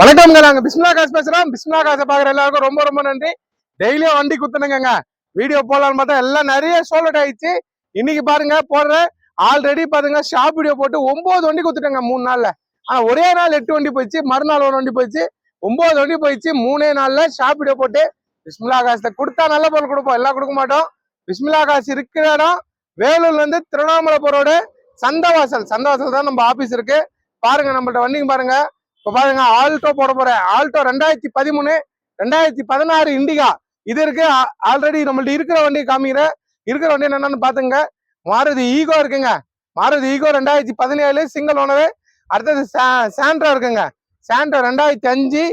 வணக்கம்ங்க நாங்க பிஸ்மிலா காசு பேசுறோம். பிஸ்மிலா காசை பாக்குற எல்லாருக்கும் ரொம்ப ரொம்ப நன்றி. டெய்லியும் வண்டி குத்துனுங்க வீடியோ போடலாம்னு பார்த்தா எல்லாம் நிறைய சோல்ட் ஆயிடுச்சு. இன்னைக்கு பாருங்க போடுறேன் ஆல்ரெடி பாருங்க ஷாப் வீடியோ போட்டு ஒன்பது வண்டி குத்துட்டேங்க மூணு நாள்ல. ஆனா ஒரே நாள் எட்டு வண்டி போயிடுச்சு மறுநாள் ஒரு வண்டி போயிடுச்சு. ஒன்பது வண்டி போயிடுச்சு மூணே நாள்ல ஷாப் வீடியோ போட்டு பிஸ்மிலா காசை கொடுத்தா நல்ல பொருள் கொடுப்போம். எல்லாம் கொடுக்க மாட்டோம். பிஸ்மிலா காசு இருக்கிற இடம் வேலூர்ல இருந்து திருவண்ணாமலை போறோட சந்தவாசல் சந்தவாசல். தான் நம்ம ஆபீஸ் இருக்கு. பாருங்க நம்மள்ட்ட வண்டிங்க பாருங்க. இப்ப பாருங்க ஆல்டோ போட போறேன். ஆல்டோ ரெண்டாயிரத்தி பதிமூணு ரெண்டாயிரத்தி பதினாறு இண்டிகா. இது இருக்கு ஆல்ரெடி நம்மள்ட்ட இருக்கிற வண்டியை காமிக்கிறேன் இருக்கிற வண்டி என்னன்னு பாத்துங்க மாருதி ஈகோ இருக்குங்க. மாருதி ஈகோ ரெண்டாயிரத்தி பதினேழு சிங்கிள் ஓனரு அடுத்தது சாண்ட்ரா இருக்குங்க. சாண்ட்ரா ரெண்டாயிரத்தி அஞ்சு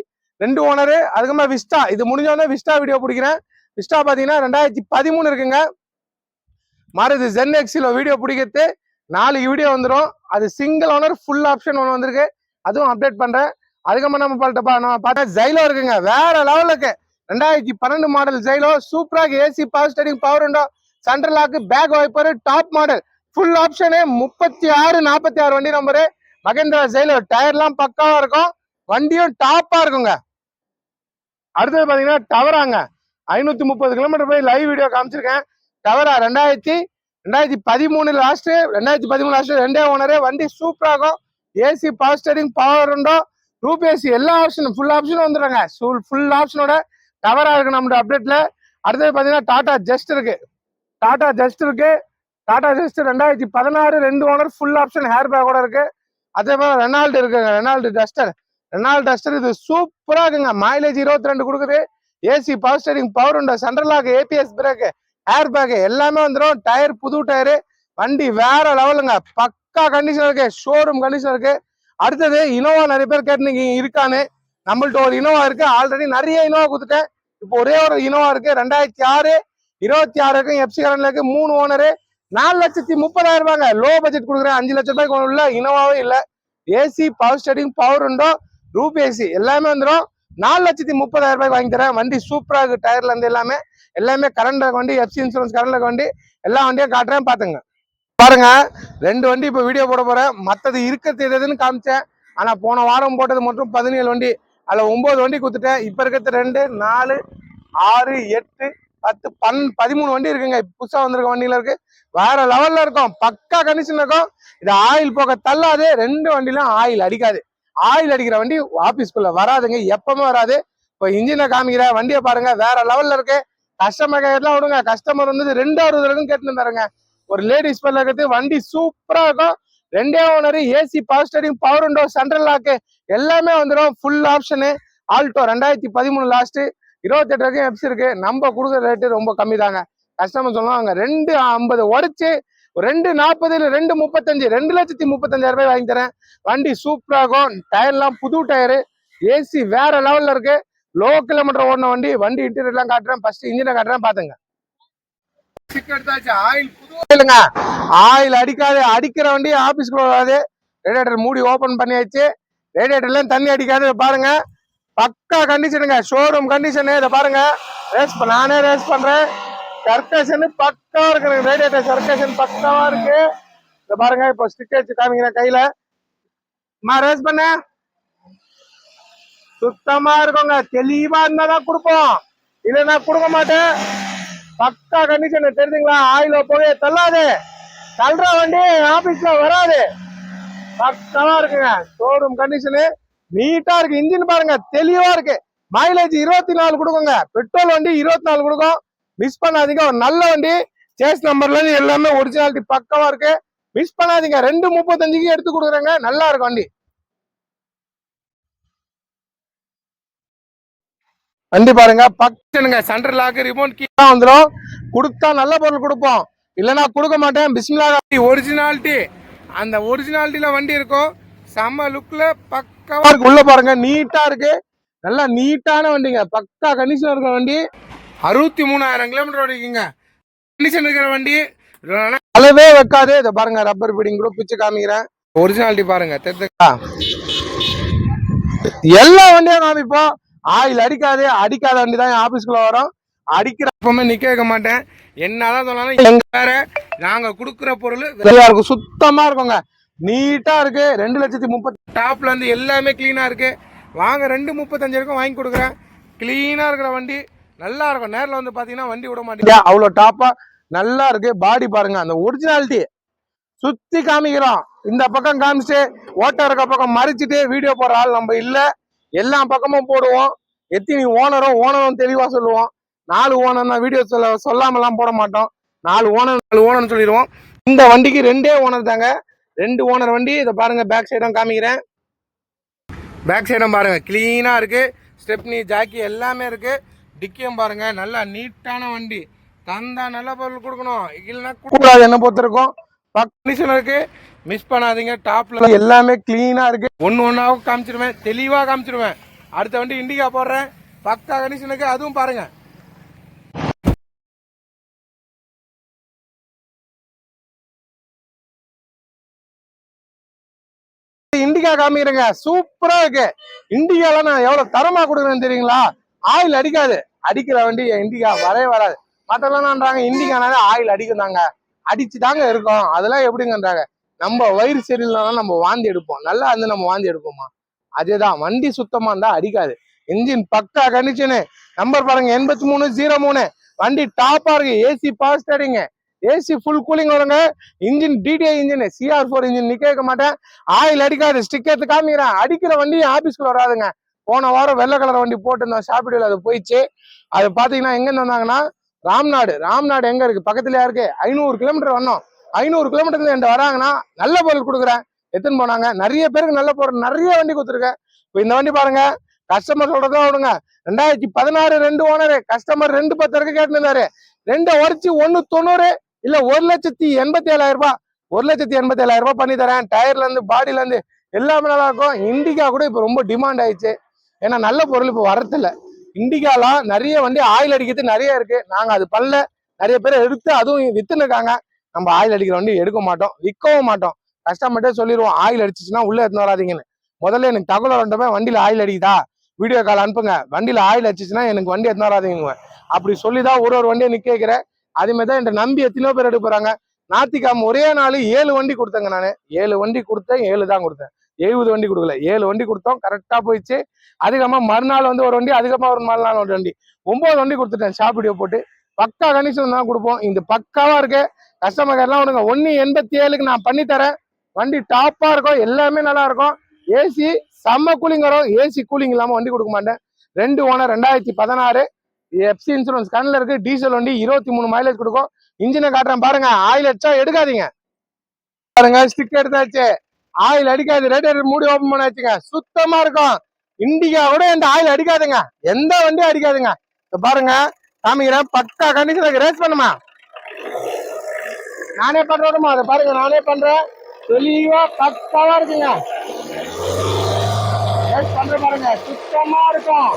ரெண்டு ஓனரு அதுக்கப்புறமா விஸ்டா. இது முடிஞ்சோடனே விஸ்டா வீடியோ பிடிக்கிறேன். விஸ்டா பாத்தீங்கன்னா ரெண்டாயிரத்தி பதிமூணு இருக்குங்க. மாருதி ஜென் எக்ஸில வீடியோ பிடிக்கிறது. நாளைக்கு வீடியோ வந்துடும் அது சிங்கிள் ஓனர் ஃபுல் ஆப்ஷன் ஒன்று வந்திருக்கு. அதுவும் அப்டேட் பண்றேன். அதுக்கப்புறம் நம்ம பாட்டப்பா நம்ம பார்த்தா ஜைலோ இருக்குங்க. வேற லெவலுக்கு ரெண்டாயிரத்தி பன்னெண்டு மாடல் ஜைலோ சூப்பராக ஏசி பவர் ஸ்டேரிங் பவர் உண்டோ? Central lock back wiper top model full option முப்பத்தி ஆறு நாற்பத்தி ஆறு வண்டி நம்பரு மகேந்திரா ஜெயிலோ டயர்லாம் பக்காவா இருக்கும். வண்டியும் டாப்பா இருக்குங்க. அடுத்தது பாத்தீங்கன்னா டவராங்க ஐநூத்தி முப்பது கிலோமீட்டர் போய் லைவ் வீடியோ காமிச்சிருக்கேன். டவரா ரெண்டாயிரத்தி ரெண்டாயிரத்தி பதிமூணு லாஸ்ட் ரெண்டாயிரத்தி பதிமூணு லாஸ்ட் ரெண்டே ஓனரே வண்டி சூப்பராக இருக்கும். ஏசி பவர் ஸ்டேரிங் பவர் உண்டோ ரூப் ஏசி எல்லா ஆப்ஷனும் ஃபுல் ஆப்ஷனும் வந்துடுறாங்க. ஃபுல் ஆப்ஷனோட கவராக இருக்கு நம்மளோட அப்டேட்ல அடுத்தது பாத்தீங்கன்னா டாடா ஜஸ்ட் இருக்கு. டாடா ஜஸ்ட் இருக்கு. டாடா ஜஸ்ட் ரெண்டாயிரத்தி பதினாறு ரெண்டு ஓனர் ஃபுல் ஆப்ஷன் ஹேர் பேக்கோட இருக்கு. அதே மாதிரி ரெனால்டு இருக்குங்க. ரெனால்டு டஸ்டர் ரெனால்டு டஸ்டர் இது சூப்பரா இருக்குங்க. மைலேஜ் இருபத்தி ரெண்டு கொடுக்குது ஏசி பவர் ஸ்டேரிங் பவர் உண்டு central ABS brake air bag எல்லாமே வந்துடும் டயர் புது டயரு வண்டி வேற லெவலுங்க பக் பக்கா கண்டிஷன் இருக்கு ஷோரூம் கண்டிஷன் இருக்கு. அடுத்தது இனோவா நிறைய பேர் கேட்டு இருக்கான்னு. நம்மள்ட்ட ஒரு இனோவா இருக்கு. ஆல்ரெடி நிறைய இனோவா கொடுத்துட்டேன். இப்போ ஒரே ஒரு இனோவா இருக்கு. ரெண்டாயிரத்தி ஆறு இருபத்தி ஆறு இருக்கு எஃப்சி கரண்ட்ல இருக்கு. மூணு ஓனரு நாலு லட்சத்தி முப்பதாயிரம் ரூபாங்க லோ பட்ஜெட் கொடுக்குறேன். அஞ்சு லட்சம் ரூபாய்க்கு ஒன்றும் இல்லை. இனோவாவே இல்லை. ஏசி பவர் ஸ்டடிங் பவர் உண்டோ ரூப் ஏசி எல்லாமே வந்துடும் நாலு லட்சத்தி முப்பதாயிரம் ரூபாய்க்கு வாங்கி தரேன். வண்டி சூப்பராக இருக்கு. டயர்ல இருந்து எல்லாமே. எல்லாமே கரண்ட் வண்டி எஃப்சி இன்சூரன்ஸ் கரண்ட் வண்டி எல்லா வண்டியும் காட்டுறேன். பாத்துங்க பாருங்க ரெண்டு வண்டி இப்போ வீடியோ போட போறேன். மத்தது இருக்கிறது எது எதுன்னு காமிச்சேன். ஆனா போன வாரம் போட்டது மட்டும் பதினேழு வண்டி. அதில் ஒன்பது வண்டி கொடுத்துட்டேன் இப்ப இருக்கிறது ரெண்டு நாலு ஆறு எட்டு பத்து பன் பதிமூணு வண்டி இருக்குங்க. இப்ப புதுசா வந்திருக்க வண்டியில இருக்கு. வேற லெவல்ல இருக்கும். பக்கா கண்டிஷன் இருக்கும். இது ஆயில் போக தள்ளாது. ரெண்டு வண்டிலாம் ஆயில் அடிக்காது. ஆயில் அடிக்கிற வண்டி ஆபீஸ்க்குள்ள வராதுங்க. எப்பவுமே வராது. இப்போ இன்ஜினை காமிக்கிற வண்டியை பாருங்க. வேற லெவல்ல இருக்கு. கஸ்டமர் கேட்லாம் விடுங்க. கஸ்டமர் வந்து ரெண்டு அறுபது வரைக்கும் கேட்டுன்னு இருந்தாருங்க. ஒரு லேடிஸ் பேர்ல இருக்கிறது வண்டி சூப்பரா இருக்கும். ரெண்டே owner AC power steering power window central lock எல்லாமே வந்துடும் ஃபுல் ஆப்ஷனு ஆல்டோ ரெண்டாயிரத்தி பதிமூணு லாஸ்ட் இருபத்தெட்டு வரைக்கும் எப்ஸ் இருக்கு. நம்ம கொடுக்குற ரேட்டு ரொம்ப கம்மி தாங்க கஸ்டமர் சொல்லுவாங்க ரெண்டு ஐம்பது உடச்சு ரெண்டு நாற்பதுல ரெண்டு முப்பத்தஞ்சு ரெண்டு லட்சத்தி முப்பத்தஞ்சாயிரம் ரூபாய் வாங்கி தரேன். வண்டி சூப்பராகும் இருக்கும். டயர்லாம் புது டயரு ஏசி வேற லெவலில் இருக்கு. லோ கிலோமீட்டர் ஓடின வண்டி வண்டி இன்டீரியர்லாம் காட்டுறேன். ஃபர்ஸ்ட் இன்ஜினை காட்டுறேன் பார்த்துங்க ஆயில் ஆயில் அடிக்காது. அடிக்கிற வண்டி ஆபீஸ்க்குள்ள வராது ரேடியேட்டர் மூடி ஓபன் பண்ணியாச்சு. ரேடியேட்டர்ல தண்ணி அடிக்காது. பாருங்க. பக்கா கண்டிஷனுங்க ஷோரூம் கண்டிஷனு இதை பாருங்க. ரேஸ் நானே ரேஸ் பண்றேன். சர்க்கேஷன் பக்கா இருக்கு. ரேடியேட்டர் சர்க்கேஷன் பக்காவா இருக்கு. இதை பாருங்க. இப்போ ஸ்டிக்கர் வச்சு காமிக்கிறேன் கையில. அம்மா ரேஸ் பண்ண. சுத்தமா இருக்குங்க. தெளிவா இருந்தாதான் கொடுப்போம். இல்லைன்னா கொடுக்க மாட்டேன். பக்கா கண்டிஷன் தெரியுதுங்களா? ஆயில போய் தள்ளாது. தள்ளுற வண்டி ஆபீஸ்ல வராது. பக்காவா இருக்குங்க. ஷோரூம் கண்டிஷனு நீட்டா இருக்கு. இன்ஜின் பாருங்க தெளிவா இருக்கு. மைலேஜ் இருபத்தி நாலு கொடுக்குங்க. பெட்ரோல் வண்டி இருபத்தி நாலு கொடுக்கும். மிஸ் பண்ணாதீங்க. ஒரு நல்ல வண்டி. சேஸ் நம்பர்ல இருந்து எல்லாமே ஒரிஜினாலிட்டி பக்கமா இருக்கு. மிஸ் பண்ணாதீங்க. ரெண்டு முப்பத்தஞ்சுக்கு எடுத்து கொடுக்குறேங்க. நல்லா இருக்கும் வண்டி. வண்டி பாருங்க. பக்கனுங்க சென்டர் லாக்கு ரிமோட் கீ தான் வந்துடும் கொடுத்தா நல்ல பொருள் கொடுப்போம். இல்லைன்னா கொடுக்க மாட்டேன். பிஸ்மிலா ஒரிஜினாலிட்டி அந்த ஒரிஜினாலிட்டியில வண்டி இருக்கும் செம்ம லுக்ல பக்காவா இருக்கு உள்ள பாருங்க. நீட்டா இருக்கு. நல்லா நீட்டான வண்டிங்க. பக்கா கண்டிஷன் இருக்கிற வண்டி. அறுபத்தி மூணாயிரம் கிலோமீட்டர் ஓடிக்குங்க. கண்டிஷன் இருக்கிற வண்டி. அளவே வைக்காது. இதை பாருங்க. ரப்பர் பீடிங் கூட பிச்சு காமிக்கிறேன். ஒரிஜினாலிட்டி பாருங்க. தெரிஞ்சுக்கா எல்லா வண்டியும் காமிப்போம். ஆயில் அடிக்காது அடிக்காத வண்டி தான் ஆபீஸ்க்குள்ள வரும். அடிக்கிற எப்பவுமே நிக்க வைக்க மாட்டேன். என்னதான் சொன்னாலும் எங்க வேற நாங்க குடுக்குற பொருள் வெளியா இருக்கும். சுத்தமா இருக்குங்க. நீட்டா இருக்கு. ரெண்டு லட்சத்தி முப்பத்தி டாப்ல இருந்து எல்லாமே கிளீனா இருக்கு. வாங்க ரெண்டு முப்பத்தஞ்சு வாங்கி கொடுக்குறேன். க்ளீனாக இருக்கிற வண்டி நல்லா இருக்கும். நேரில் வந்து பார்த்தீங்கன்னா வண்டி விட மாட்டேங்க அவ்வளோ டாப்பாக நல்லா இருக்கு. பாடி பாருங்க அந்த ஒரிஜினாலிட்டி சுத்தி காமிக்கிறோம். இந்த பக்கம் காமிச்சு ஓட்ட இருக்க பக்கம் மறைச்சிட்டு வீடியோ போடுற ஆள் நம்ம இல்லை. எல்லா பக்கமும் போடுவோம். எத்தனை ஓனரும் ஓனரும் தெளிவா சொல்லுவோம். நாலு ஓனர்னா வீடியோ சொல்ல சொல்லாமலாம் போட மாட்டோம். நாலு ஓனர் நாலு ஓனர்னு சொல்லிடுவோம். இந்த வண்டிக்கு ரெண்டே ஓனர் தாங்க. ரெண்டு ஓனர் வண்டி இதை பாருங்க பேக் சைடும் காமிக்கிறேன். பேக் சைடும் பாருங்க கிளீனா இருக்கு. ஸ்டெப்னி ஜாக்கி எல்லாமே இருக்கு. டிக்கியும் பாருங்க நல்லா நீட்டான வண்டி. தந்தா நல்ல பொருள் கொடுக்கணும். இல்லைன்னா கூடாது என்ன பொறுத்திருக்கோம் கண்டிஷன் இருக்கு. மிஸ் பண்ணாதீங்க. டாப்ல எல்லாமே கிளீனா இருக்கு. ஒன்னு ஒன்னாவும் காமிச்சிருவேன். தெளிவா காமிச்சிருவேன். அடுத்த வண்டி இண்டிகா போடுறேன். பக்கா கண்டிஷனுக்கு அதுவும் பாருங்க. இண்டிகா காமிக்கிறேங்க. சூப்பரா இருக்கு. இண்டிகால நான் எவ்வளவு தரமா கொடுக்குறேன்னு தெரியுங்களா? ஆயில் அடிக்காது. அடிக்கிற வண்டி இண்டிகா வரவே வராது. மற்றெல்லாம் இண்டிகானாலே ஆயில் அடிக்குதாங்க அடிச்சு தாங்க இருக்கும். அதெல்லாம் எப்படிங்கன்றாங்க நம்ம வயிறு சரியில்லைனாலும் நம்ம வாந்தி எடுப்போம். நல்லா இருந்து நம்ம வாந்தி எடுப்போமா? அதேதான். வண்டி சுத்தமா இருந்தா அடிக்காது. இன்ஜின் பக்கா கண்டிஷனு நம்பர் பாருங்க எண்பத்தி மூணு ஜீரோ மூணு. வண்டி டாப்பா இருக்கு. AC power steering AC full cooling வருங்க. Engine DDI engine CR four engine நிக்க வைக்க மாட்டேன். ஆயில் அடிக்காது. ஸ்டிக்கர் காமிக்கிறேன். அடிக்கிற வண்டி ஆபீஸ்க்குள்ள வராதுங்க. போன வாரம் வெள்ளை கலர் வண்டி போட்டிருந்தோம். ஷாப்பிடியில் அது போயிடுச்சு. அது பாத்தீங்கன்னா எங்கேருந்து வந்தாங்கன்னா ராம்நாடு ராம்நாடு எங்க இருக்கு? பக்கத்துல இருக்கு ஐநூறு கிலோமீட்டர் வந்தோம். ஐநூறு கிலோமீட்டர்ல என்கிட்ட வராங்கன்னா நல்ல பொருள் கொடுக்குறேன். எடுத்துன்னு போனாங்க. நிறைய பேருக்கு நல்ல பொருள் நிறைய வண்டி கொடுத்துருக்கேன். இப்போ இந்த வண்டி பாருங்க. கஸ்டமர் சொல்றதா விடுங்க. ரெண்டாயிரத்தி பதினாறு ரெண்டு ஓனரு கஸ்டமர் ரெண்டு பத்து வரைக்கும் கேட்டுருந்தாரு. ரெண்டை உரைச்சி ஒன்னு தொண்ணூறு இல்ல ஒரு லட்சத்தி எண்பத்தி ஏழாயிரம் ரூபாய் ஒரு லட்சத்தி எண்பத்தி ஏழாயிரம் ரூபாய் பண்ணி தரேன். டயர்ல இருந்து பாடியில இருந்து எல்லாமே நல்லா இருக்கும். இண்டிகா கூட இப்போ ரொம்ப டிமாண்ட் ஆயிடுச்சு. ஏன்னா நல்ல பொருள் இப்போ வரதில்ல. இண்டிகாலாம் நிறைய வண்டி ஆயில் அடிக்கிறது நிறைய இருக்கு. நாங்க அது பண்ணல. நிறைய பேர் எடுத்து அதுவும் வித்துன்னு இருக்காங்க நம்ம ஆயில் அடிக்கிற வண்டி எடுக்க மாட்டோம். விற்கவும் மாட்டோம். கஷ்டப்பட்டே சொல்லிடுவோம் ஆயில் அடிச்சிச்சுன்னா உள்ள எடுத்துன்னு வராதிங்கன்னு. முதல்ல எனக்கு தகவல் வந்துட்டப்ப வண்டியில ஆயில் அடிக்குதா? வீடியோ கால் அனுப்புங்க. வண்டியில ஆயில் அடிச்சிச்சுன்னா எனக்கு வண்டி எடுத்துன்னு வராதீங்க அப்படி சொல்லி தான் ஒரு ஒரு வண்டியை நிக்க வைக்கிறேன். அதே மாதிரி தான் என்கிட்ட நம்பி எத்தனையோ பேர் எடுக்க போறாங்க. நாத்திக்காம ஒரே நாள் ஏழு வண்டி கொடுத்தேங்க நான். ஏழு வண்டி கொடுத்தேன் ஏழு தான் கொடுத்தேன். எழுபது வண்டி கொடுக்கல. ஏழு வண்டி கொடுத்தோம் கரெக்டாக போயிடுச்சு. அதுக்கப்புறமா மறுநாள் வந்து ஒரு வண்டி அதுக்கப்புறமா ஒரு மறுநாள் ஒரு வண்டி. ஒம்பது வண்டி கொடுத்துட்டேன் ஷாப் வீடியோ போட்டு. பக்கா கண்டிஷன் தான் கொடுப்போம். இந்த பக்காவாக இருக்கு கஸ்டமர் கேர்லாம் விடுங்க. ஒன்று எண்பத்தி ஏழுக்கு நான் பண்ணித்தரேன். வண்டி டாப்பாக இருக்கும் எல்லாமே நல்லா இருக்கும். ஏசி செம்ம கூலிங் வரும். ஏசி கூலிங் இல்லாமல் வண்டி கொடுக்க மாட்டேன். ரெண்டு ஓனர் ரெண்டாயிரத்தி பதினாறு. எஃப்சி இன்சூரன்ஸ் கண்ணில் இருக்கு. டீசல் வண்டி இருபத்தி மூணு மைலேஜ் கொடுக்கும். இன்ஜினை காட்டுறேன் பாருங்க. ஆயில் அடிச்சா எடுக்காதீங்க. பாருங்க ஸ்டிக் எடுத்தாச்சு. ஆயில் அடிக்காது. ரேடியேட்டர் மூடி ஓப்பன் பண்ணாச்சுங்க சுத்தமா இருக்கும். இண்டிகா கூட இந்த ஆயில் அடிக்காதுங்க. எந்த வண்டியும் அடிக்காதுங்க. இப்ப பாருங்க. காமிக்கிறேன். பக்கா கண்டிஷனுக்கு ரேஸ் பண்ணுமா? நானே பண்றோமா அதை பாருங்க. நானே பண்றேன். தெளிவா பக்காவா இருக்குங்க. ரேஸ் பண்ற பாருங்க. சுத்தமா இருக்கும்.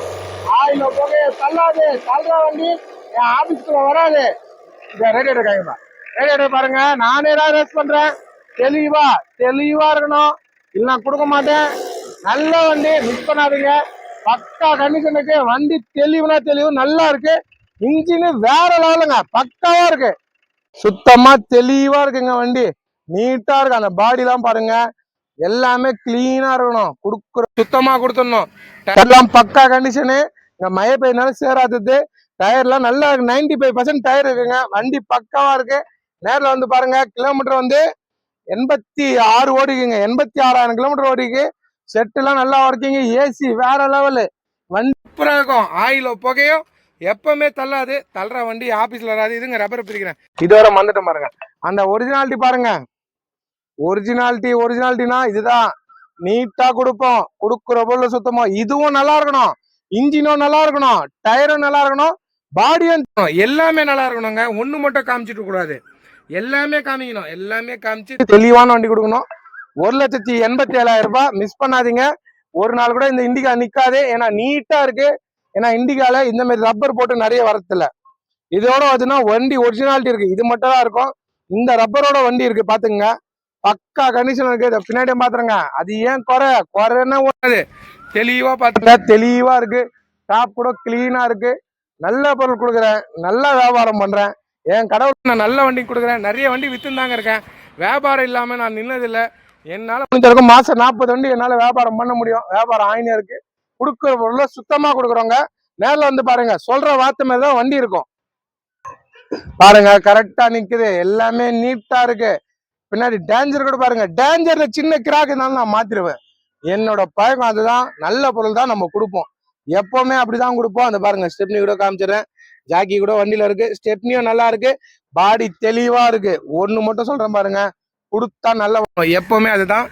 ஆயில் போக தள்ளாது. தள்ளுற வண்டி என் ஆபீஸ்க்குள்ள வராது. இந்த ரேடியேட்டர் கைமா ரேடியேட்டர் பாருங்க. நானே தான் ரேஸ் பண்றேன். தெளிவா தெளிவா இருக்கணும். இல்ல நான் கொடுக்க மாட்டேன். நல்ல வண்டி மிஸ் பண்ணாதீங்க. பக்கா கண்டிஷனுக்கு வண்டி தெளிவுனா தெளிவு நல்லா இருக்கு. இன்ஜினு வேற லெவலுங்க. பக்காவா இருக்கு. சுத்தமா தெளிவா இருக்குங்க வண்டி. நீட்டா இருக்கு. அந்த பாடி எல்லாம் பாருங்க. எல்லாமே கிளீனா இருக்கணும். குடுக்குற சுத்தமா கொடுத்துடணும். எல்லாம் பக்கா கண்டிஷனு இங்க மழை பெய்யனால சேராதது. டயர்லாம் நல்லா நைன்டி ஃபைவ் பர்சன்ட் டயர் இருக்குங்க. வண்டி பக்காவா இருக்கு. நேரில் வந்து பாருங்க. கிலோமீட்டர் வந்து எண்பத்தி ஆறு ஓடிக்குங்க. எண்பத்தி ஆறாயிரம் கிலோமீட்டர் ஓடிக்கு. செட்டுலாம் நல்லா ஒர்க்கிங்க ஏசி வேற லெவலு வண்டி சூப்பரா இருக்கும் ஆயில புகையும் எப்பவுமே தள்ளாது. தள்ளுற வண்டி ஆபீஸ்ல வராது. இதுங்க ரப்பர் பிரிக்கிறேன் இதுவரை வந்துட்டு பாருங்க. அந்த ஒரிஜினாலிட்டி பாருங்க. ஒரிஜினாலிட்டி ஒரிஜினாலிட்டினா இதுதான். நீட்டா கொடுப்போம். கொடுக்குற பொருள் சுத்தமா. இதுவும் நல்லா இருக்கணும். இன்ஜினும் நல்லா இருக்கணும். டயரும் நல்லா இருக்கணும். பாடியும் எல்லாமே நல்லா இருக்கணுங்க. ஒண்ணு மட்டும் காமிச்சிட்டு கூடாது. எல்லாமே காமிக்கணும். எல்லாமே காமிச்சு தெளிவான வண்டி கொடுக்கணும். ஒரு லட்சத்தி எண்பத்தி ஏழாயிரம் ரூபாய் மிஸ் பண்ணாதீங்க. ஒரு நாள் கூட இந்த இண்டிகா நிக்காதே. ஏன்னா நீட்டா இருக்கு. ஏன்னா இண்டிகால இந்த மாதிரி ரப்பர் போட்டு நிறைய வரதில்ல இதோட வந்துன்னா வண்டி ஒரிஜினாலிட்டி இருக்கு. இது மட்டும் தான் இருக்கும். இந்த ரப்பரோட வண்டி இருக்கு. பாத்துங்க பக்கா கண்டிஷன் இருக்கு. இதை பின்னாடி பாத்துருங்க அது ஏன் குறை? குறைன்னா ஓடாது தெளிவா பாத்துங்க தெளிவா இருக்கு. டாப் கூட கிளீனா இருக்கு. நல்ல பொருள் கொடுக்குறேன். நல்ல வியாபாரம் பண்றேன். என் கடவுள் நான் நல்ல வண்டி கொடுக்குறேன். நிறைய வண்டி வித்துன்னு இருக்கேன். வியாபாரம் இல்லாம நான் நின்னதில்லை. என்னால் முடிஞ்ச வரைக்கும் மாசம் நாற்பது வண்டி என்னால வியாபாரம் பண்ண முடியும். வியாபாரம் ஆயினே இருக்கு கொடுக்குற பொருளை சுத்தமா கொடுக்குறவங்க நேரில் வந்து பாருங்க. சொல்ற வார்த்தை மாதிரி தான் வண்டி இருக்கும். பாருங்க கரெக்டா நிக்குது. எல்லாமே நீட்டா இருக்கு. பின்னாடி டேஞ்சர் கூட பாருங்க. டேஞ்சர்ல சின்ன கிராக் இருந்தாலும் நான் மாத்திருவேன். என்னோட பழக்கம் அதுதான். நல்ல பொருள் தான் நம்ம கொடுப்போம். எப்பவுமே அப்படிதான் கொடுப்போம். அந்த பாருங்க ஸ்டெப்னி கூட காமிச்சிடுறேன். ஜாக்கி கூட வண்டியில இருக்கு. ஸ்டெப்னியும் நல்லா இருக்கு. பாடி தெளிவா இருக்கு. ஒன்று மட்டும் சொல்றேன் பாருங்க. கொடுத்தா நல்ல எப்பவுமே அதுதான்.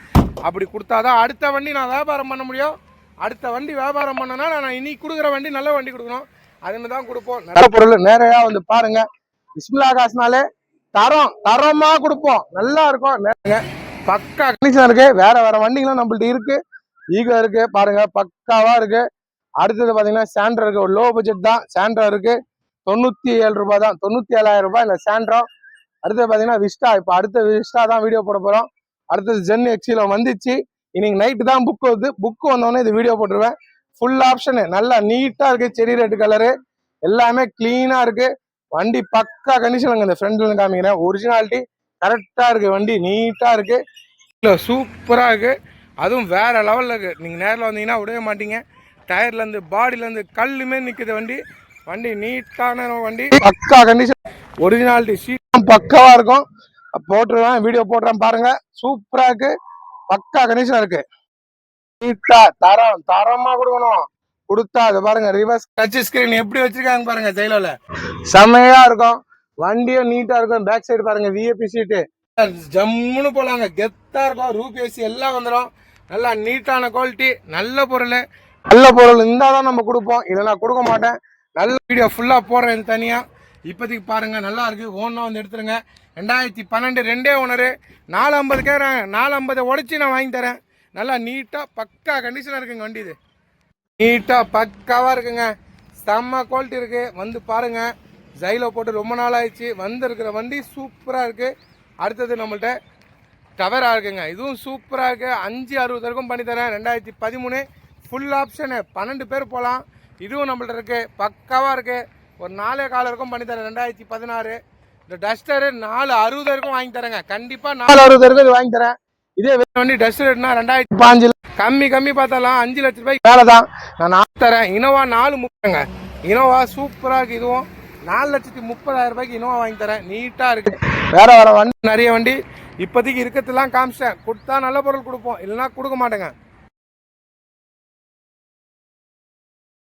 அப்படி கொடுத்தாதான் அடுத்த வண்டி நான் வியாபாரம் பண்ண முடியும். அடுத்த வண்டி வியாபாரம் பண்ணனா நான் இன்னைக்கு கொடுக்குற வண்டி நல்ல வண்டி கொடுக்கணும். அதுன்னு தான் கொடுப்போம். நல்ல பொருள் நேரையா வந்து பாருங்க. பிஸ்மிலா காசுனாலே தரம் தரமா கொடுப்போம். நல்லா இருக்கும். நேருங்க. பக்கா கண்டிஷன் இருக்கு. வேற வேற வண்டிகளும் நம்மள்ட்ட இருக்கு. ஈகோ இருக்கு. பாருங்க. பக்காவா இருக்கு. அடுத்தது பாத்தீங்கன்னா சாண்ட்ரா இருக்கு. லோ பட்ஜெட் தான். சாண்ட்ரா இருக்கு. தொண்ணூற்றி ஏழு ரூபாய் தான். தொண்ணூற்றி ஏழாயிரம் ரூபாய் இந்த சாண்ட்ரோ அடுத்தது பார்த்தீங்கன்னா விஸ்டா. இப்போ அடுத்த விஸ்டா தான் வீடியோ போட போகிறோம் அடுத்தது ஜென் எக்ஸியில் வந்துச்சு. இன்னைக்கு நைட்டு தான் புக் வருது. புக்கு வந்தோடனே இது வீடியோ போட்டுருவேன். ஃபுல் ஆப்ஷனு நல்லா நீட்டாக இருக்குது செடி ரெட் கலரு எல்லாமே க்ளீனாக இருக்குது வண்டி பக்கா கண்டிஷன் இந்த ஃப்ரண்ட்ல காமிக்கிறேன். ஒரிஜினாலிட்டி கரெக்டாக இருக்குது வண்டி. நீட்டாக இருக்குது இல்லை சூப்பராக இருக்குது அதுவும் வேற லெவலில் இருக்குது நீங்கள் நேரில் வந்தீங்கன்னா விடவே மாட்டீங்க. டயர்லேருந்து பாடியிலேருந்து கல்லுமே நிற்குது வண்டி. வண்டி நீட்டான வண்டி. பக்கா கண்டிஷன் ஒரிஜினாலிட்டி சீட்டும் பக்காவா இருக்கும். போட்டுருவேன் வீடியோ போடுறேன் பாருங்க. சூப்பரா இருக்கு. பக்கா கண்டிஷன் இருக்கு. நீட்டா தரம் தரமா கொடுக்கணும். கொடுத்தா அது பாருங்க ரிவர்ஸ் டச் ஸ்கிரீன் எப்படி வச்சிருக்காங்க பாருங்க ஜெயிலோல. செமையா இருக்கும். வண்டியும் நீட்டா இருக்கும். பேக் சைடு பாருங்க விஏபி சீட்டு ஜம்முன்னு போலாங்க. கெத்தா இருக்கும். ரூப் ஏசி எல்லாம் வந்துடும் நல்லா நீட்டான குவாலிட்டி நல்ல பொருள். நல்ல பொருள் இருந்தால் தான் நம்ம கொடுப்போம். இல்லைன்னா கொடுக்க மாட்டேன். நல்ல வீடியோ ஃபுல்லாக போடுறேன் தனியாக இப்போதைக்கு பாருங்கள் நல்லா இருக்குது ஓனா வந்து எடுத்துருங்க. ரெண்டாயிரத்தி பன்னெண்டு ரெண்டே ஓனரு நாலு ஐம்பது கேட்குறாங்க நாலு ஐம்பதை உடச்சி நான் வாங்கி தரேன். நல்லா நீட்டாக பக்கா கண்டிஷனாக இருக்குங்க வண்டி இது நீட்டாக பக்காவாக இருக்குங்க. செம்ம குவாலிட்டி இருக்குது வந்து பாருங்கள் ஜைலோ போட்டு ரொம்ப நாள் ஆயிடுச்சு. வந்திருக்கிற வண்டி சூப்பராக இருக்குது அடுத்தது நம்மள்ட்ட டவராக இருக்குங்க. இதுவும் சூப்பராக இருக்குது அஞ்சு அறுபது வரைக்கும் பண்ணித்தரேன் ரெண்டாயிரத்தி பதிமூணு ஃபுல் ஆப்ஷனு பன்னெண்டு பேர் போகலாம். இதுவும் நம்மள்ட்ட இருக்கு. பக்காவாக இருக்கு. ஒரு நாலே கால வரைக்கும் பண்ணி தரேன். ரெண்டாயிரத்தி பதினாறு. இந்த டஸ்டரு நாலு அறுபது வரைக்கும் வாங்கி தரேங்க. கண்டிப்பாக நாலு அறுபது வரைக்கும் இது வாங்கி தரேன். இதே வேற வண்டி டஸ்டர்னா ரெண்டாயிரத்தி பாஞ்சு கம்மி கம்மி பார்த்தாலாம் அஞ்சு லட்ச ரூபாய்க்கு மேலே தான். நான் நாலு தரேன். இனோவா நாலு முப்பதுங்க. இனோவா சூப்பராக இருக்கு இதுவும். நாலு லட்சத்தி முப்பதாயிரம் ரூபாய்க்கு இனோவா வாங்கி தரேன். நீட்டாக இருக்கு. வேற வேற வண்டி. நிறைய வண்டி. இப்போதைக்கு இருக்கிறதுலாம் காமிச்சிட்டேன். கொடுத்தா நல்ல பொருள் கொடுப்போம். இல்லைன்னா கொடுக்க மாட்டேங்க.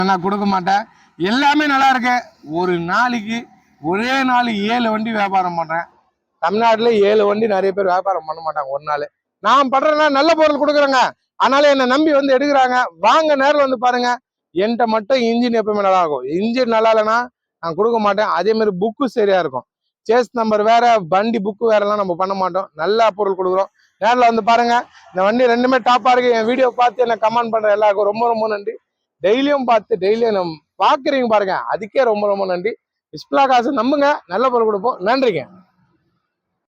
நான் கொடுக்க மாட்டேன். எல்லாமே நல்லா இருக்கு. ஒரு நாளைக்கு ஒரே நாள் ஏழு வண்டி வியாபாரம் பண்ணுறேன் தமிழ்நாட்டில் ஏழு வண்டி நிறைய பேர் வியாபாரம் பண்ண மாட்டாங்க ஒரு நாள். நான் பண்றேன்னா நல்ல பொருள் கொடுக்குறேங்க. அதனால என்னை நம்பி வந்து எடுக்கிறாங்க. வாங்க நேரில் வந்து பாருங்க. என்கிட்ட மட்டும் இன்ஜின் எப்பவுமே நல்லா இருக்கும். இன்ஜின் நல்லா இல்லைன்னா நான் கொடுக்க மாட்டேன். அதே மாதிரி புக்கு சரியா இருக்கும். சேஸ் நம்பர் வேற வண்டி புக்கு வேறலாம் நம்ம பண்ண மாட்டோம். நல்ல பொருள் கொடுக்குறோம். நேரில் வந்து பாருங்க. இந்த வண்டி ரெண்டுமே டாப்பா இருக்கு. என் வீடியோ பார்த்து என்ன கமெண்ட் பண்ற எல்லாருக்கும் ரொம்ப ரொம்ப நன்றி. டெய்லியும் பார்த்து டெய்லியும் நம் பாக்குறீங்க பாருங்க. அதுக்கே ரொம்ப ரொம்ப நன்றி. இஸ்பிளா காசு நம்புங்க. நல்ல பொருள் கொடுப்போம். நன்றிங்க.